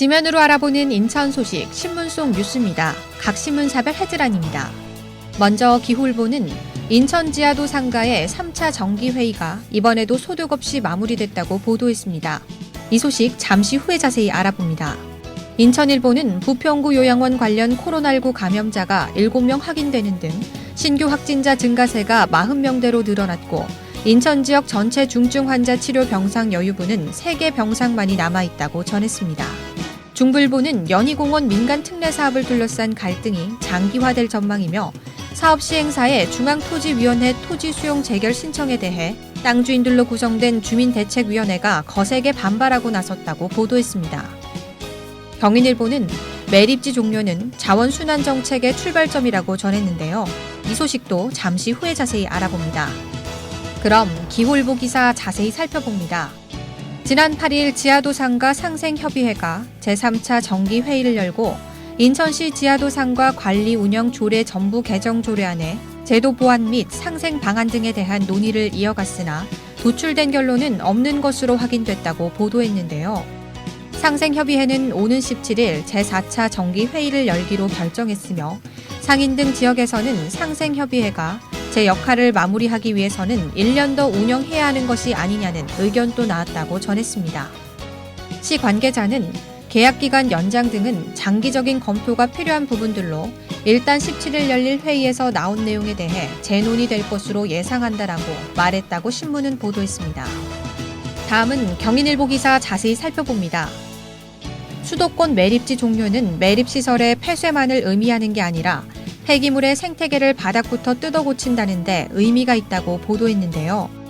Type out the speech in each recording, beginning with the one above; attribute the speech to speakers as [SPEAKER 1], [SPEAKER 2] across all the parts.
[SPEAKER 1] 지면으로 알아보는 인천 소식 신문 속 뉴스입니다. 각 신문사별 헤드라인입니다. 먼저 기후일보는 인천 지하도 상가의 3차 정기회의가 이번에도 소득 없이 마무리됐다고 보도했습니다. 이 소식 잠시 후에 자세히 알아봅니다. 인천일보는 부평구 요양원 관련 코로나19 감염자가 7명 확인되는 등 신규 확진자 증가세가 40명대로 늘어났고 인천 지역 전체 중증 환자 치료 병상 여유분은 3개 병상만이 남아 있다고 전했습니다. 중불부는 연희공원 민간 특례 사업을 둘러싼 갈등이 장기화될 전망이며 사업 시행사의 중앙토지위원회 토지 수용 재결 신청에 대해 땅 주인들로 구성된 주민대책위원회가 거세게 반발하고 나섰다고 보도했습니다. 경인일보는 매립지 종료는 자원순환 정책의 출발점이라고 전했는데요. 이 소식도 잠시 후에 자세히 알아봅니다. 그럼 기후일보 기사 자세히 살펴봅니다. 지난 8일 지하도상가 상생협의회가 제3차 정기회의를 열고 인천시 지하도상과 관리 운영 조례 전부 개정 조례안에 제도 보완 및 상생 방안 등에 대한 논의를 이어갔으나 도출된 결론은 없는 것으로 확인됐다고 보도했는데요. 상생협의회는 오는 17일 제4차 정기회의를 열기로 결정했으며 상인 등 지역에서는 상생협의회가 제 역할을 마무리하기 위해서는 1년 더 운영해야 하는 것이 아니냐는 의견도 나왔다고 전했습니다. 시 관계자는 계약 기간 연장 등은 장기적인 검토가 필요한 부분들로 일단 17일 열릴 회의에서 나온 내용에 대해 재논의될 것으로 예상한다라고 말했다고 신문은 보도했습니다. 다음은 경인일보 기사 자세히 살펴봅니다. 수도권 매립지 종료는 매립시설의 폐쇄만을 의미하는 게 아니라 폐기물의 생태계를 바닥부터 뜯어 고친다는데 의미가 있다고 보도했는데요.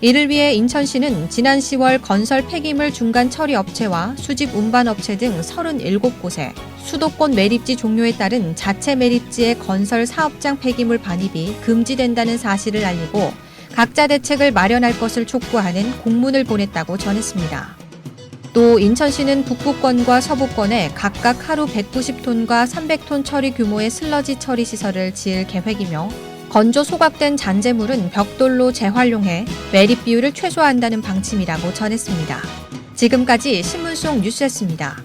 [SPEAKER 1] 이를 위해 인천시는 지난 10월 건설 폐기물 중간 처리 업체와 수집 운반 업체 등 37곳에 수도권 매립지 종료에 따른 자체 매립지의 건설 사업장 폐기물 반입이 금지된다는 사실을 알리고 각자 대책을 마련할 것을 촉구하는 공문을 보냈다고 전했습니다. 또 인천시는 북부권과 서부권에 각각 하루 190톤과 300톤 처리 규모의 슬러지 처리 시설을 지을 계획이며 건조 소각된 잔재물은 벽돌로 재활용해 매립 비율을 최소화한다는 방침이라고 전했습니다. 지금까지 신문 속 뉴스였습니다.